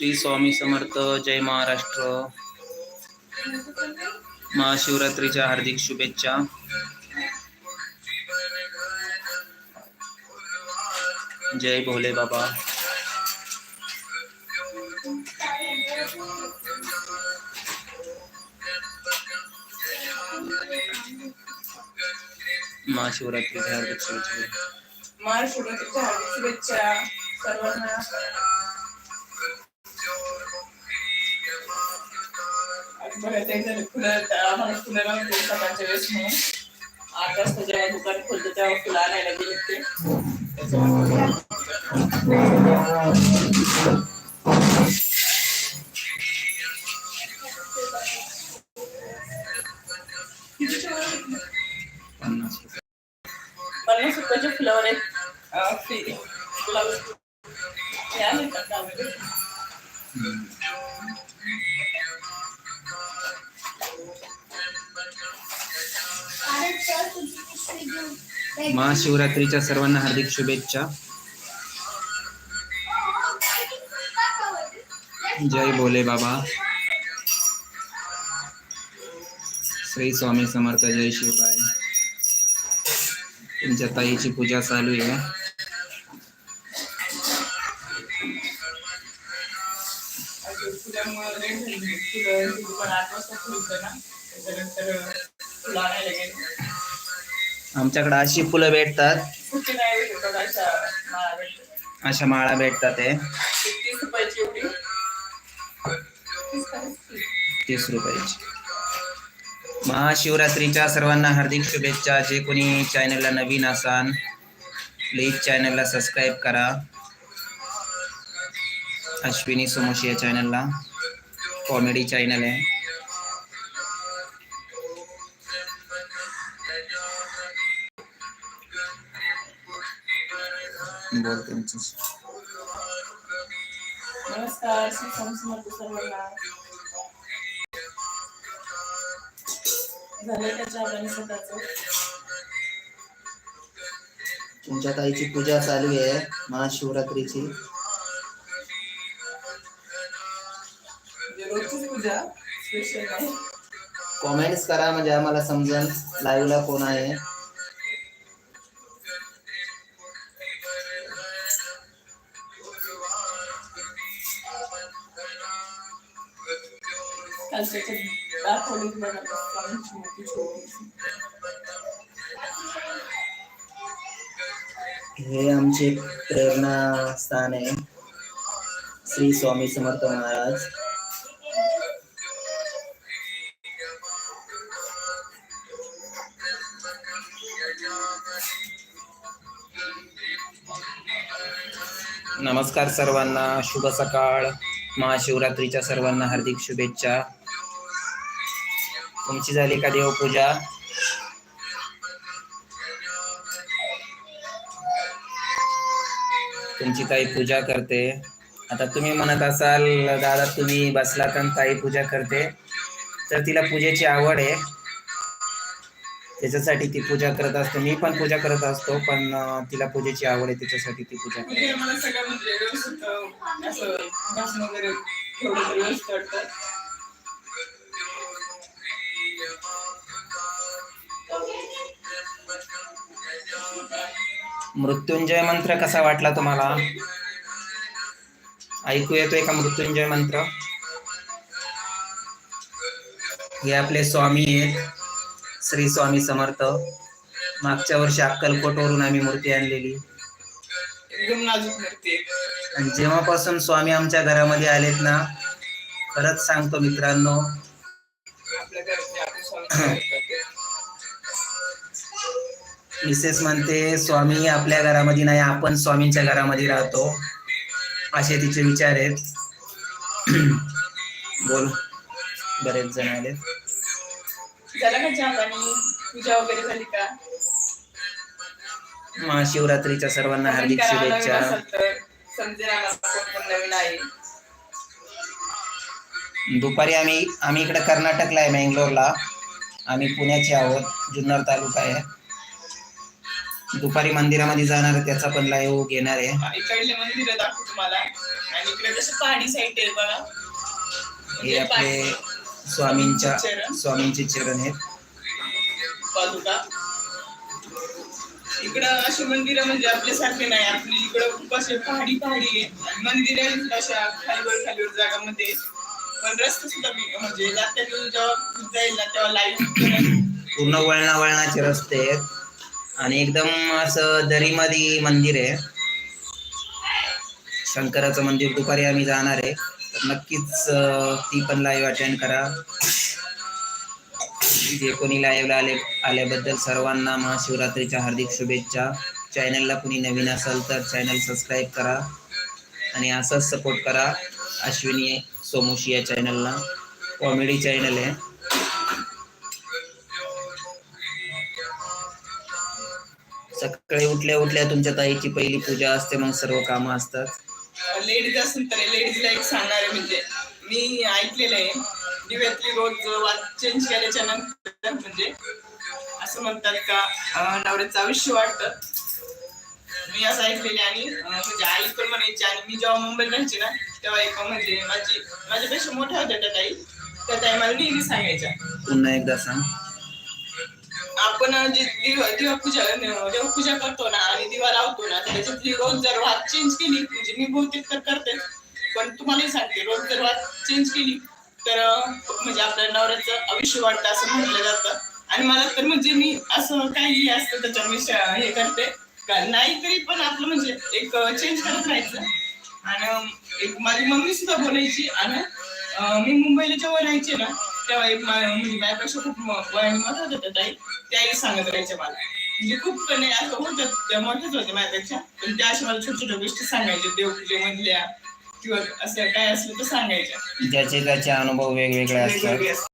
श्री स्वामी समर्थ जय महाराष्ट्र. महाशिवरात्रीच्या हार्दिक शुभेच्छा. जय भोले बाबा. महाशिवरात्रीच्या हार्दिक शुभेच्छा. महाशिवरात्रीच्या हार्दिक शुभेच्छा. सर्वांना बघायचं आहे फुलं आम्हाला फुलं लावून सकाळच्या वेळेस म्हणून आठ वाजता जेव्हा दुकान खोलतं तेव्हा फुलं आणायला गेले ते पन्नास रुपयाच्या फुलावर एक फ्री. ब्लाऊज महाशिवरात्रीच्या सर्वांना हार्दिक शुभेच्छा. जय भोले बाबा. श्री स्वामी समर्थ जय शिवराय तुमच्या ताईची पूजा चालू आहे. आमच्याकडे अशी फुलं भेटतात. अशा माळा भेटतात अशा तीस रुपयाची. तीस रुपयाची महाशिवरात्रीच्या सर्वांना हार्दिक शुभेच्छा. जे कोणी चॅनलला नवीन असाल प्लीज चॅनलला सबस्क्राईब करा. अश्विनी सोमोशी या चॅनलला कॉमेडी चॅनल आहे. नमस्कार सर्वांना. झालं पाणी सकाळचं तुमच्या ताईची पूजा चालू आहे महाशिवरात्रीची. म्हणजे रोजचीच पूजा? स्पेशल नाही कॉमेंट्स करा म्हणजे आम्हाला समजेल लाईव्हला कोण आहे. कालच्या दाखवली बघा स्वामींची मूर्ती छोटीशी. हे आमचे प्रेरणा स्थान आहे. श्री स्वामी समर्थ महाराज. नमस्कार सर्वांना शुभ सकाळ. महाशिवरात्रीच्या सर्वांना हार्दिक शुभेच्छा. तुमची झाली का देवपूजा? तुमची ताई पूजा करते. आता तुम्ही म्हणत असाल दादा तुम्ही बसला तर ताई पूजा करते. तर तिला पूजेची आवड आहे. त्याच्यासाठी ती पूजा करत असते. मी पण पूजा करत असतो पण तिला पूजेची आवड आहे त्याच्यासाठी ती पूजा करते. म्हणजे म्हणजे मृत्युंजय मंत्र कसा वाटला तुम्हाला? ऐकू येतोय का मृत्युंजय मंत्र? हे आपले स्वामी आहेत. श्री स्वामी समर्थ. मागच्या वर्षी अक्कलकोटवरून आम्ही मूर्ती आणलेली. एकदम नाजूक मूर्ती आणि जेव्हापासून स्वामी आमच्या घरामध्ये आलेत ना खरंच सांगतो मित्रांनो मिसेस म्हणते स्वामी आपल्या घरामध्ये नाही आपण स्वामींच्या घरामध्ये राहतो. असे तिचे विचार आहेत. बोल. बरेच जण आले झाला का चहा पाणी? पूजा वगैरे झाली का? महाशिवरात्रीच्या सर्वांना हार्दिक शुभेच्छा. नवीन आहे. दुपारी आम्ही आम्ही इकडे कर्नाटकला आहे मँगलोरला. आम्ही पुण्याचे आहोत जुन्नर तालुका आहे. दुपारी मंदिरामध्ये जाणार आहे, त्याचा पण लाईव्ह घेणार आहे. इकडले मंदिर दाखवू तुम्हाला. आणि इकडे जसं पहाडी साईड आहे बघा. हे आपले स्वामींच्या स्वामींचे चरण आहेत इकडं अशी मंदिरं म्हणजे आपल्यासारखे नाही. आपली इकडं खूप असे पहाडी पहाडी मंदिरं अशा खालीवर खालीवर जागामध्ये. पण रस्ते सुद्धा मी म्हणजे जाताना जेव्हा जाईल ना तेव्हा लाईव्ह पूर्ण वळणा वळणाचे रस्ते आहेत. आणि एकदम असं दरीमध्ये मंदिर आहे. शंकराचं मंदिर दुपारी आम्ही जाणार आहे. तर नक्कीच ती पण लाईव्ह अटेंड करा. जे कोणी लाईव्हला आले आल्याबद्दल सर्वांना महाशिवरात्रीच्या हार्दिक शुभेच्छा. चॅनलला कुणी नवीन असाल तर चॅनल सबस्क्राईब करा. आणि असंच सपोर्ट करा अश्विनी सोमोशी या चॅनलला कॉमेडी चॅनल आहे. सकाळी उठल्या उठल्या तुमच्या ताईची पहिली पूजा असते मग सर्व कामं असतात. लेडीज असेल तर लेडीजला एक सांगणार आहे. म्हणजे मी ऐकलेलं आहे. दिव्यातली रोज वाच चेंज केल्याच्यानंतर म्हणजे असं म्हणतात का नवऱ्याचं आयुष्य वाटतं मी असं ऐकलेले आणि म्हणजे आई पण म्हणायची आणि मी जेव्हा मुंबईला राहायचे ना तेव्हा एक म्हणजे माझी माझ्यापेक्षा मोठ्या होत्या त्या ताई. त्या ताई मला नेहमी सांगायच्या. पुन्हा एकदा सांग. आपण जे दिवा दिवा पूजा देव पूजा करतो ना आणि दिवा लावतो ना त्याच्यातली रोज जर वाद चेंज केली म्हणजे मी बहुतेक तर करते. पण तुम्हालाही सांगते रोज जर वाद चेंज केली तर म्हणजे आपल्या नवऱ्याचं आयुष्य वाटतं असं म्हटलं जातं. आणि मला तर म्हणजे मी असं काही असतं त्याच्यावर मी हे करते. नाही तरी पण आपलं म्हणजे एक चेंज करत राहायचं. आणि एक माझी मम्मी सुद्धा बोलायची आणि मी मुंबईला जेव्हा राहायचे ना तेव्हा एक मा- म्हणजे माझ्यापेक्षा खूप म- वयाने मोठ्या होत्या त्या ताई त्याही सांगत राहायच्या मला. म्हणजे खूप नाही असं होत्या त्या मोठ्याच होत्या माझ्यापेक्षा पण त्या अशा मला छोट्या छोट्या गोष्टी सांगायच्या देवपूजेमधल्या किंवा असं काय असलं तर सांगायच्या. ज्याचे त्याचे अनुभव वेगवेगळे असतात.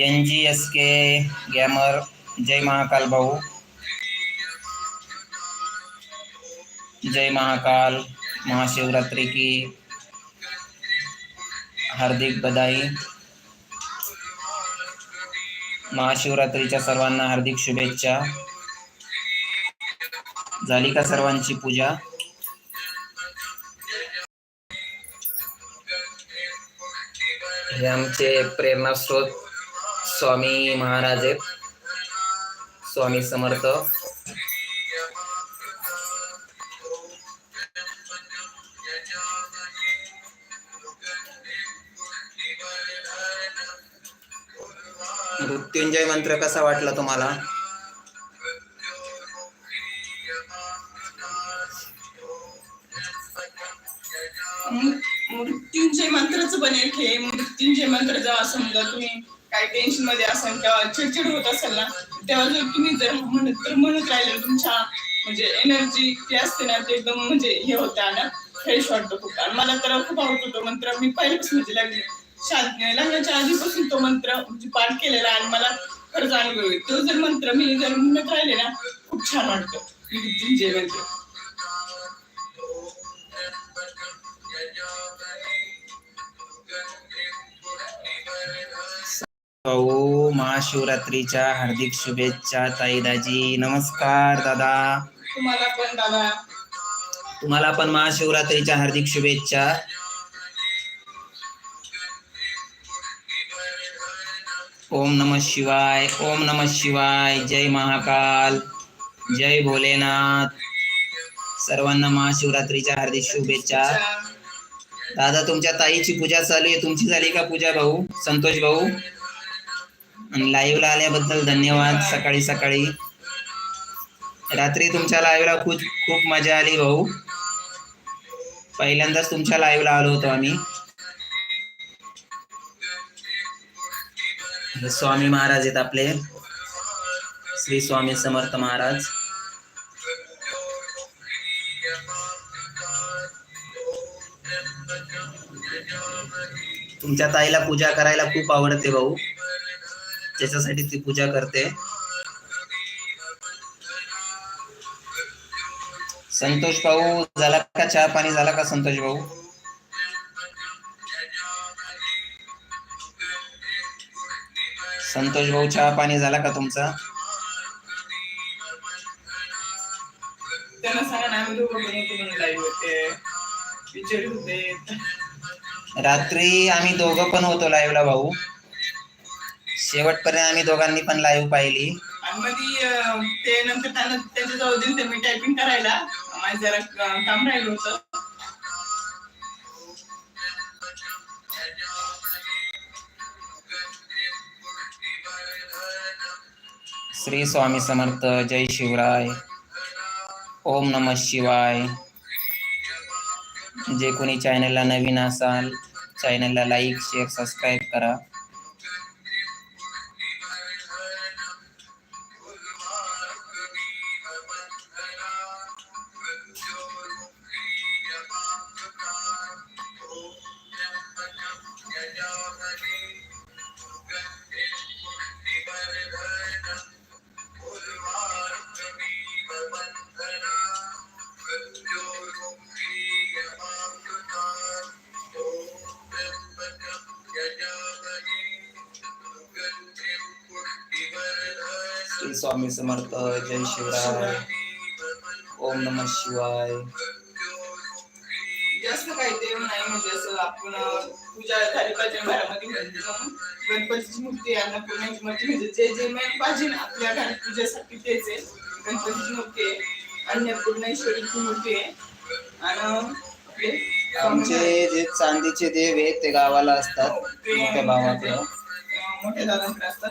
N G S K gamer जय महाकाल भाऊ. जय महाकाल महाशिवरात्रि की हार्दिक बधाई. महाशिवरात्रीच्या सर्वांना हार्दिक शुभेच्छा. झाली का सर्वांची पूजा? हे आमचे प्रेरणास्रोत स्वामी महाराज आहेत. स्वामी समर्थ. मृत्युंजय मंत्र कसा वाटला तुम्हाला? मृत्युंजय मंत्रच बने एक हे. मृत्युंजय मंत्र जेव्हा समजा तुम्ही काही टेन्शनमध्ये असाल किंवा चिडचिड होत असाल ना तेव्हा जर तुम्ही जर म्हणत तर म्हणत राहिले तुमच्या म्हणजे एनर्जी जी असते ना ते एकदम म्हणजे हे होतं आणि फ्रेश वाटतं खूप. आणि मला तर खूप आवडत होतो मंत्र. मी पहिल्यापासून म्हणजे लागली. आधीपासून तो मंत्र म्हणजे पाठ केलेला आणि मला खरंच अनुभव आहे. तो जर मंत्र मी जर म्हणत राहिले ना खूप छान वाटतं. मंत्र. भाऊ महाशिवरात्रीच्या हार्दिक शुभेच्छा ताई दाजी नमस्कार दादा. तुम्हाला पण दादा. तुम्हाला पण महाशिवरात्रीच्या हार्दिक शुभेच्छा. ओम नम शिवाय ओम नम शिवाय जय महाकाल जय भोलेनाथ. सर्वांना महाशिवरात्रीच्या हार्दिक शुभेच्छा. दादा तुमच्या ताईची पूजा चालू आहे. तुमची झाली का पूजा भाऊ? संतोष भाऊ? आणि लाईव्हला आल्याबद्दल धन्यवाद. सकाळी सकाळी. रात्री तुमच्या लाईव्हला खूप खूप मजा आली भाऊ. पहिल्यांदाच तुमच्या लाईव्हला आलो होतो आम्ही. स्वामी महाराज आहेत आपले. श्री स्वामी समर्थ महाराज. तुमच्या ताईला पूजा करायला खूप आवडते भाऊ. त्याच्यासाठी ती पूजा करते. संतोष भाऊ झाला का चहा पाणी? झाला का संतोष भाऊ? संतोष भाऊ चहा पाणी झाला का तुमचा? रात्री आम्ही दोघं पण होतो लाईव्हला भाऊ. शेवटपर्यंत आम्ही दोघांनी पण लाईव्ह पाहिली. ते नंतर त्यांना त्यांच्या जवळ दिलं मी टायपिंग करायला. माझं जरा काम राहिलं होतं. श्री स्वामी समर्थ जय शिवराय. ओम नम शिवाय. जे कोणी चॅनलला नवीन असाल चॅनलला लाईक शेअर सबस्क्राईब करा. स्वामी समर्थ जय शिवराय. ओम नम शिवाय. जास्त काही ते नाही म्हणजे असं आपण अं, पूजा झाली पाहिजे घरामध्ये म्हणून गणपतीची मूर्ती आहे अन्नपूर्णाची मूर्ती म्हणजे जे जे मेन पाहिजे ना आपल्या घरात पूजेसाठी तेच आहे. गणपतीची मूर्ती आहे अन्नपूर्णेश्वरीची मूर्ती आहे. आणि आमचे जे चांदीचे देव आहेत ते गावाला असतात मोठ्या अं, मोठ्या दादांकडे असतात.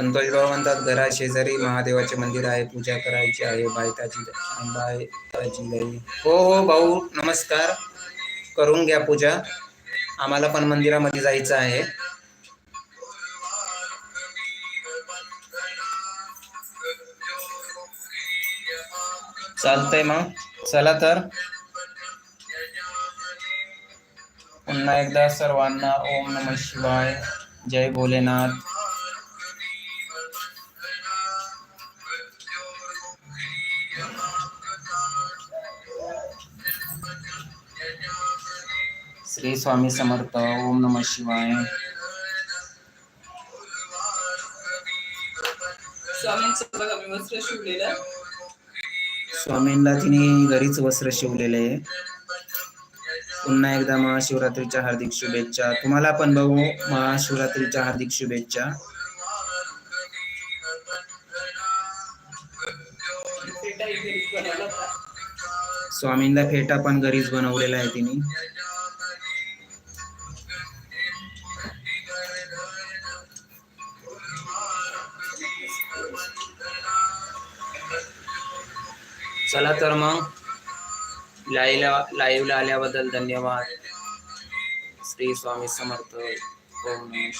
भाऊ म्हणतात घरा शेजारी महादेवाचे मंदिर आहे पूजा करायची आहे बायताची बायताची गाई हो हो भाऊ नमस्कार. करून घ्या पूजा. आम्हाला पण मंदिरामध्ये जायचं आहे. चालतंय मग. चला तर. पुन्हा एकदा सर्वांना ओम नम शिवाय. जय भोलेनाथ. श्री स्वामी समर्थ ओम नम शिवाय. स्वामींना तिने घरीच वस्त्र शिवलेले आहे. पुन्हा एकदा महाशिवरात्रीच्या हार्दिक शुभेच्छा. तुम्हाला पण बघू महाशिवरात्रीच्या हार्दिक शुभेच्छा. स्वामींना फेटा पण घरीच बनवलेला आहे तिने. चला तर मग. लाईव्हला लाईव्हला आल्याबद्दल धन्यवाद. श्री स्वामी समर्थ. ओम